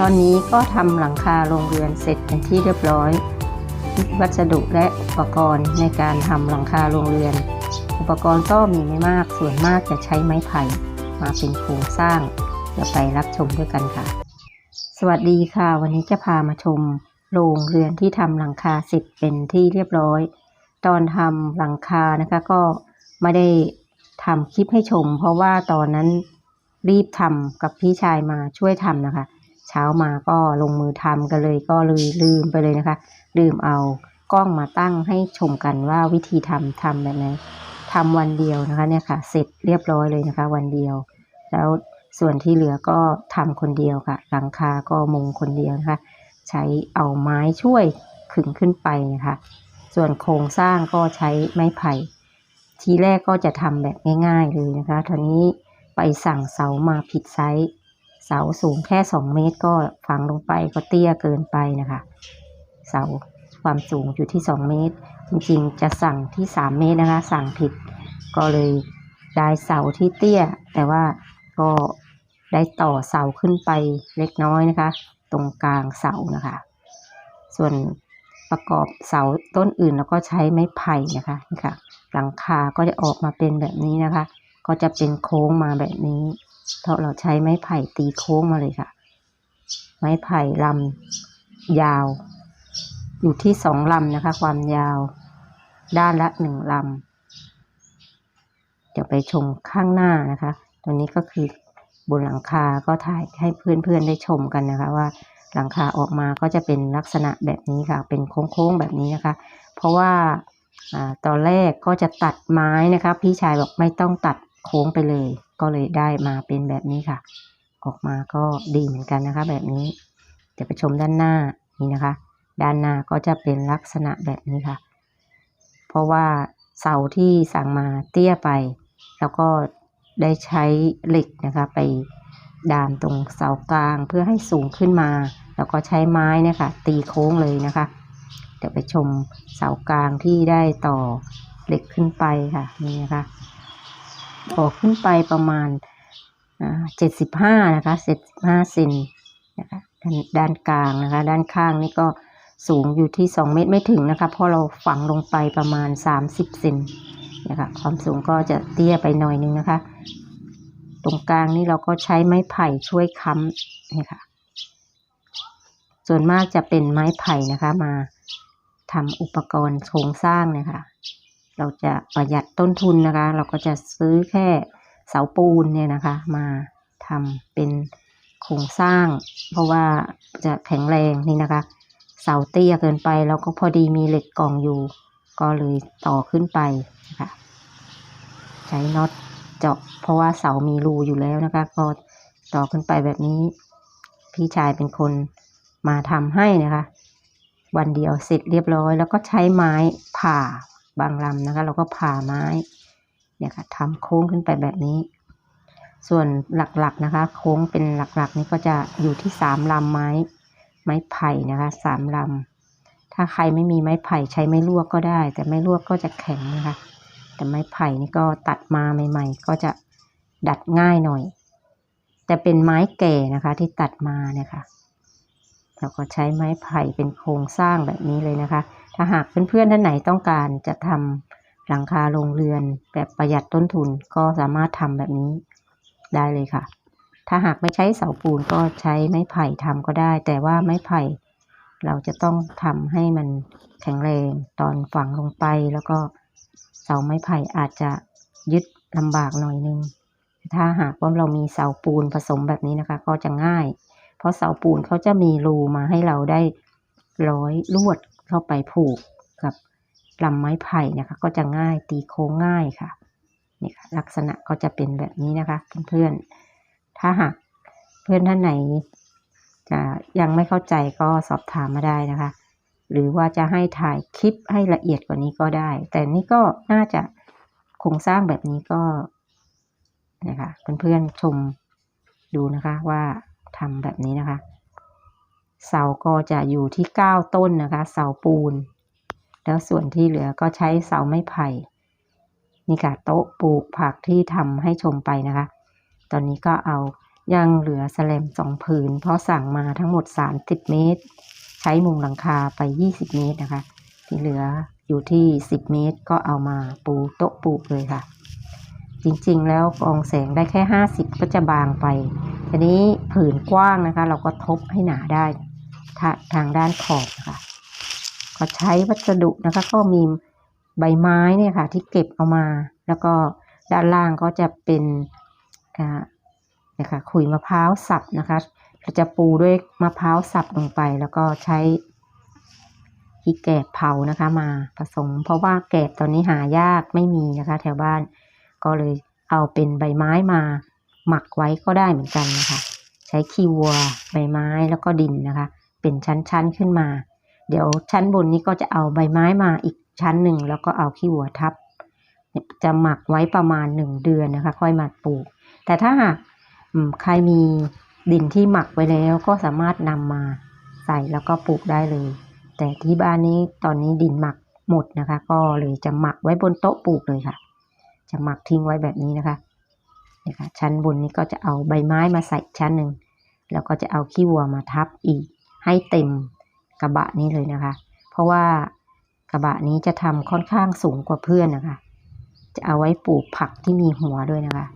ตอนนี้ก็ทำหลังคาโรงเรือนเสร็จเป็นที่เรียบร้อย วัสดุและอุปกรณ์ในการทำหลังคาโรงเรือน อุปกรณ์ก็มีไม่มากส่วนมากจะใช้ไม้ไผ่มาเป็นโครงสร้างเดี๋ยวไปรับชมด้วยกันค่ะ สวัสดีค่ะ วันนี้จะพามาชมโรงเรือนที่ทำหลังคาเสร็จเป็นที่เรียบร้อย ตอนทำหลังคานะคะก็ไม่ได้ทำคลิปให้ชม เพราะว่าตอนนั้นรีบทำกับพี่ชายมาช่วยทำนะคะ เช้ามาก็ลงมือทำกันเลยก็เลยลืมไปเลยนะคะลืมเอากล้องมาตั้งให้ชมกันว่าวิธีทำทำแบบไหนทำวันเดียวนะคะเนี่ยค่ะ เสร็จเรียบร้อยเลยนะคะ วันเดียว แล้วส่วนที่เหลือก็ทำคนเดียวค่ะ หลังคาก็มุงคนเดียวนะคะ ใช้เอาไม้ช่วยขึงขึ้นไปนะคะ ส่วนโครงสร้างก็ใช้ไม้ไผ่ ทีแรกก็จะทำแบบง่าย ๆ เลยนะคะทีนี้ไปสั่งเสามาผิดไซส์ เสาสูงแค่ 2 เมตรก็ฝังลงไปก็เตี้ยเกินไปนะคะ เสาความสูงอยู่ที่ 2 เมตร จริงๆ จะสั่งที่ 3 เมตรนะคะ สั่งผิดก็เลยได้เสาที่เตี้ย แต่ว่าก็ได้ต่อเสาขึ้นไปเล็กน้อยนะคะ ตรงกลางเสานะคะ ส่วนประกอบเสาต้นอื่นแล้วก็ใช้ไม้ไผ่นะคะนี่ค่ะหลังคาก็จะออกมาเป็นแบบนี้นะคะ ก็จะเป็นโค้งมาแบบนี้ เพราะเราใช้ไม้ไผ่ตีโค้งมาเลยค่ะ ไม้ไผ่ลำยาว อยู่ที่สองลำนะคะ ความยาว ด้านละหนึ่งลำเดี๋ยวไปชมข้างหน้านะคะ ตัวนี้ก็คือบนหลังคาก็ถ่ายให้เพื่อนๆได้ชมกันนะคะว่าหลังคาออกมาก็จะเป็นลักษณะแบบนี้ค่ะ เป็นโค้งๆแบบนี้นะคะ เพราะว่าอ่าตอนแรกก็จะตัดไม้นะคะ พี่ชายบอกไม่ต้องตัดโค้งไปเลย ก็เลยได้มาเป็นแบบนี้ค่ะ ออกมาก็ดีเหมือนกันนะคะ แบบนี้เดี๋ยวไปชมด้านหน้านี่นะคะ ด้านหน้าก็จะเป็นลักษณะแบบนี้ค่ะ เพราะว่าเสาที่สั่งมาเตี้ยไป แล้วก็ได้ใช้เหล็กนะคะ ไปดามตรงเสากลางเพื่อให้สูงขึ้นมา แล้วก็ใช้ไม้นะคะ ตีโค้งเลยนะคะ เดี๋ยวไปชมเสากลางที่ได้ต่อเหล็กขึ้นไปค่ะนี่นะคะ ต่อขึ้นไปประมาณเจ็ดสิบห้านะคะเจ็ดสิบห้าเซนนะคะด้านด้านกลางนะคะ ด้านข้างนี่ก็สูงอยู่ที่สองเมตรไม่ถึงนะคะเพราะเราฝังลงไปประมาณสามสิบเซนนะคะความสูงก็จะเตี้ยไปหน่อยนึงนะคะ ตรงกลางนี่เราก็ใช้ไม้ไผ่ช่วยค้ำนี่ค่ะส่วนมากจะเป็นไม้ไผ่นะคะมาทำอุปกรณ์โครงสร้างเนี่ยค่ะ เราจะประหยัดต้นทุนนะคะ เราก็จะซื้อแค่เสาปูนเนี่ยนะคะ มาทำเป็นโครงสร้าง เพราะว่าจะแข็งแรงนี่นะคะ เสาเตี้ยเกินไปแล้วก็พอดีมีเหล็กกล่องอยู่ ก็เลยต่อขึ้นไปนะคะใช้น็อตเจาะเพราะว่าเสามีรูอยู่แล้วนะคะ ก็ต่อขึ้นไปแบบนี้ พี่ชายเป็นคนมาทำให้นะคะ วันเดียวเสร็จเรียบร้อย แล้วก็ใช้ไม้ผ่า บางลำนะคะ เราก็ผ่าไม้ เนี่ยค่ะทำโค้งขึ้นไปแบบนี้ ส่วนหลักๆนะคะ โค้งเป็นหลักๆ นี่ก็จะอยู่ที่สามลำไม้ ไม้ไผ่นะคะสามลำถ้าใครไม่มีไม้ไผ่ใช้ไม้ลวกก็ได้ แต่ไม้ลวกก็จะแข็งนะคะ แต่ไม้ไผ่นี่ก็ตัดมาใหม่ ๆ ก็จะดัดง่ายหน่อย แต่เป็นไม้แก่นะคะที่ตัดมาเนี่ยค่ะเราก็ใช้ไม้ไผ่เป็นโครงสร้างแบบนี้เลยนะคะ ถ้าหากเพื่อนๆท่านไหนต้องการจะทำหลังคาโรงเรือน แบบประหยัดต้นทุนก็สามารถทำแบบนี้ได้เลยค่ะ ถ้าหากไม่ใช้เสาปูนก็ใช้ไม้ไผ่ทำก็ได้ แต่ว่าไม้ไผ่เราจะต้องทำให้มันแข็งแรงตอนฝังลงไปแล้วก็เสาไม้ไผ่อาจจะยึดลำบากหน่อยนึง ถ้าหากว่าเรามีเสาปูนผสมแบบนี้นะคะ ก็จะง่าย เพราะเสาปูนเขาจะมีรูมาให้เราได้ร้อยลวด เข้าไปผูกกับลำไม้ไผ่นะคะ ก็จะง่ายตีโค้งง่ายค่ะนี่ค่ะลักษณะก็จะเป็นแบบนี้นะคะเพื่อนๆถ้าหากเพื่อนท่านไหน จะยังไม่เข้าใจก็สอบถามมาได้นะคะ หรือว่าจะให้ถ่ายคลิปให้ละเอียดกว่านี้ก็ได้ แต่นี่ก็น่าจะโครงสร้างแบบนี้ก็นะคะเพื่อนๆชมดูนะคะว่าทำแบบนี้นะคะ เสาก็จะอยู่ที่เก้าต้นนะคะ เสาปูน แล้วส่วนที่เหลือก็ใช้เสาไม้ไผ่นี่ค่ะโต๊ะปลูกผักที่ทำให้ชมไปนะคะ ตอนนี้ก็เอายังเหลือแสลมสองผืน เพราะสั่งมาทั้งหมด 30 เมตร ใช้มุงหลังคาไป 20 เมตรนะคะ ที่เหลืออยู่ที่ 10 เมตรก็เอามาปูโต๊ะปลูกเลยค่ะ จริงๆ แล้วกองแสงได้แค่ 50 ก็จะบางไป ทีนี้ผืนกว้างนะคะ เราก็ทบให้หนาได้ ทางด้านขอบนะคะก็ใช้วัสดุนะคะ ก็มีใบไม้เนี่ยค่ะที่เก็บเอามา แล้วก็ด้านล่างก็จะเป็นอ่านะคะขุยมะพร้าวสับนะคะเราจะปูด้วยมะพร้าวสับลงไป แล้วก็ใช้ที่แกบเผานะคะมาผสม เพราะว่าแกบตอนนี้หายากไม่มีนะคะ แถวบ้านก็เลยเอาเป็นใบไม้มาหมักไว้ก็ได้เหมือนกันนะคะ ใช้ขี้วัวใบไม้แล้วก็ดินนะคะ เป็นชั้นๆขึ้นมา เดี๋ยวชั้นบนนี้ก็จะเอาใบไม้มาอีกชั้นหนึ่งแล้วก็เอาขี้วัวทับ จะหมักไว้ประมาณหนึ่งเดือนนะคะ ค่อยมาปลูก แต่ถ้าหากใครมีดินที่หมักไว้แล้วก็สามารถนำมาใส่แล้วก็ปลูกได้เลย แต่ที่บ้านนี้ตอนนี้ดินหมักหมดนะคะ ก็เลยจะหมักไว้บนโต๊ะปลูกเลยค่ะ จะหมักทิ้งไว้แบบนี้นะคะนี่ค่ะชั้นบนนี้ก็จะเอาใบไม้มาใส่ชั้นหนึ่งแล้วก็จะเอาขี้วัวมาทับอีก ให้เต็มกระบะนี้เลยนะคะ เพราะว่ากระบะนี้จะทำค่อนข้างสูงกว่าเพื่อนนะคะ จะเอาไว้ปลูกผักที่มีหัวด้วยนะคะ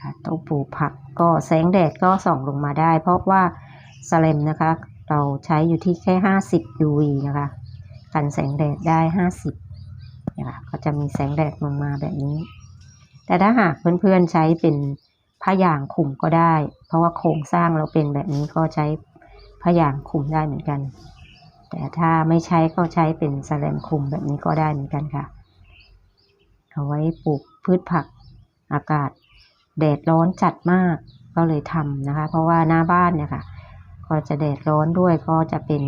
ค่ะโต๊ะปลูกผักก็แสงแดดก็ส่องลงมาได้ เพราะว่าสแลมนะคะ เราใช้อยู่ที่แค่ 50 UV นะคะ กันแสงแดดได้ 50นะคะก็จะมีแสงแดดลงมาแบบนี้ แต่ถ้าหากเพื่อนๆใช้เป็นผ้ายางคลุมก็ได้ เพราะว่าโครงสร้างเราเป็นแบบนี้ก็ใช้ ผ้ายางคุมได้เหมือนกัน แต่ถ้าไม่ใช้ก็ใช้เป็นแสลมคุมแบบนี้ก็ได้เหมือนกันค่ะ เอาไว้ปลูกพืชผักอากาศแดดร้อนจัดมากก็เลยทำนะคะ เพราะว่าหน้าบ้านเนี่ยค่ะ ก็จะแดดร้อนด้วยก็จะเป็น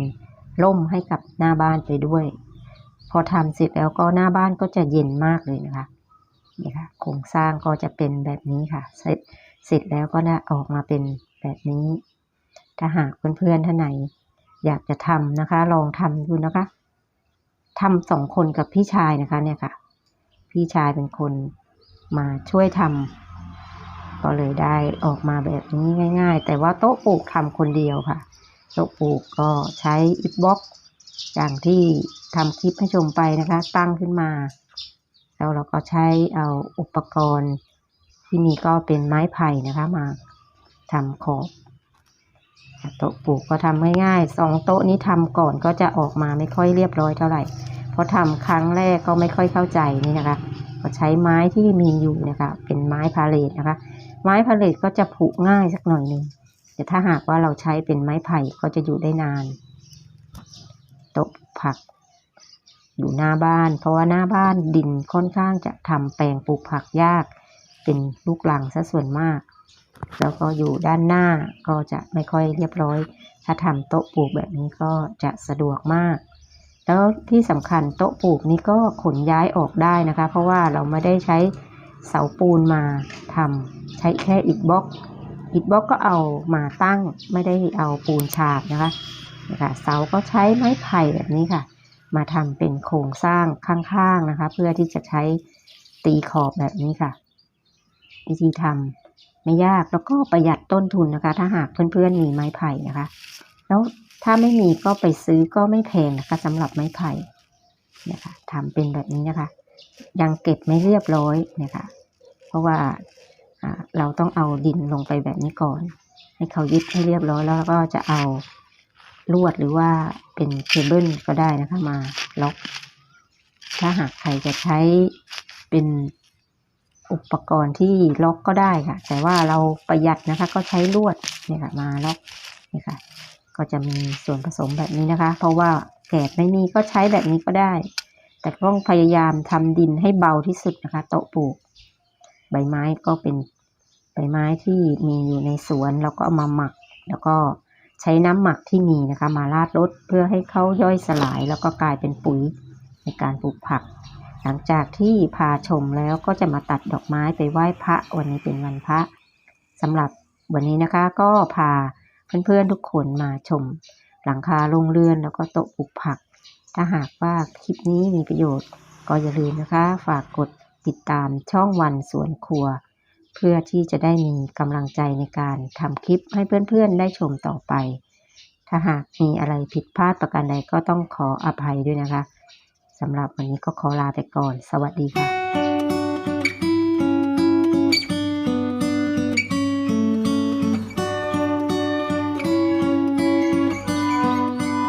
ร่มให้กับหน้าบ้านไปด้วย พอทำเสร็จแล้วก็หน้าบ้านก็จะเย็นมากเลยนะคะนี่ค่ะโครงสร้างก็จะเป็นแบบนี้ค่ะ เสร็จเสร็จแล้วก็นะออกมาเป็นแบบนี้ ถ้าหากเพื่อนๆท่านไหน อยากจะทำนะคะ ลองทำดูนะคะทำสองคนกับพี่ชายนะคะเนี่ยค่ะ พี่ชายเป็นคนมาช่วยทำก็เลยได้ออกมาแบบนี้ง่าย ๆ แต่ว่าโต๊ะปลูกทำคนเดียวค่ะ โต๊ะปลูกก็ใช้อิฐบล็อกอย่างที่ทำคลิปให้ชมไปนะคะ ตั้งขึ้นมา แล้วเราก็ใช้เอาอุปกรณ์ที่มีก็เป็นไม้ไผ่นะคะมาทำขอบ โต๊ะปลูกก็ทำง่ายๆสองโต๊ะนี้ทำก่อนก็จะออกมาไม่ค่อยเรียบร้อยเท่าไหร่ เพราะทำครั้งแรกก็ไม่ค่อยเข้าใจนี่นะคะก็ใช้ไม้ที่มีอยู่นะคะ เป็นไม้พาเลทนะคะ ไม้พาเลทก็จะผุง่ายสักหน่อยหนึ่งแต่ถ้าหากว่าเราใช้เป็นไม้ไผ่ก็จะอยู่ได้นานโต๊ะผักอยู่หน้าบ้าน เพราะว่าหน้าบ้านดินค่อนข้างจะทำแปลงปลูกผักยาก เป็นลูกหลังซะส่วนมาก แล้วก็อยู่ด้านหน้าก็จะไม่ค่อยเรียบร้อย ถ้าทำโต๊ะปลูกแบบนี้ก็จะสะดวกมาก แล้วที่สำคัญโต๊ะปลูกนี้ก็ขนย้ายออกได้นะคะ เพราะว่าเราไม่ได้ใช้เสาปูนมาทำใช้แค่อิฐบล็อกอิฐบล็อกก็เอามาตั้งไม่ได้เอาปูนฉาบนะคะนะคะเสาก็ใช้ไม้ไผ่แบบนี้ค่ะ มาทำเป็นโครงสร้างข้างๆนะคะ เพื่อที่จะใช้ตีขอบแบบนี้ค่ะ วิธีทำ ไม่ยากแล้วก็ประหยัดต้นทุนนะคะ ถ้าหากเพื่อนๆมีไม้ไผ่นะคะ แล้วถ้าไม่มีก็ไปซื้อก็ไม่แพงนะคะสำหรับไม้ไผ่นะคะทำเป็นแบบนี้นะคะ ยังเก็บไม่เรียบร้อยนะคะ เพราะว่าอ่าเราต้องเอาดินลงไปแบบนี้ก่อน ให้เขายึดให้เรียบร้อยแล้วก็จะเอาลวดหรือว่าเป็นเคเบิลก็ได้นะคะมาล็อก ถ้าหากใครจะใช้เป็น อุปกรณ์ที่ล็อกก็ได้ค่ะ แต่ว่าเราประหยัดนะคะ ก็ใช้ลวดเนี่ยค่ะมาล็อกนี่ค่ะ ก็จะมีส่วนผสมแบบนี้นะคะ เพราะว่าแกบไม่มีก็ใช้แบบนี้ก็ได้ แต่ต้องพยายามทำดินให้เบาที่สุดนะคะ โต๊ะปลูก ใบไม้ก็เป็นใบไม้ที่มีอยู่ในสวนเราก็เอามาหมัก แล้วก็ใช้น้ำหมักที่มีนะคะ มาราดรดเพื่อให้เขาย่อยสลาย แล้วก็กลายเป็นปุ๋ยในการปลูกผัก หลังจากที่พาชมแล้วก็จะมาตัดดอกไม้ไปไหว้พระวันนี้เป็นวันพระสำหรับวันนี้นะคะก็พาเพื่อนๆทุกคนมาชม หลังคาโรงเรือนแล้วก็โต๊ะปลูกผัก ถ้าหากว่าคลิปนี้มีประโยชน์ ก็อย่าลืมนะคะ ฝากกดติดตามช่องวันสวนครัว เพื่อที่จะได้มีกำลังใจในการทำคลิปให้เพื่อนๆได้ชมต่อไป ถ้าหากมีอะไรผิดพลาดประการใดก็ต้องขออภัยด้วยนะคะ สำหรับวันนี้ก็ขอลาไปก่อน สวัสดีค่ะ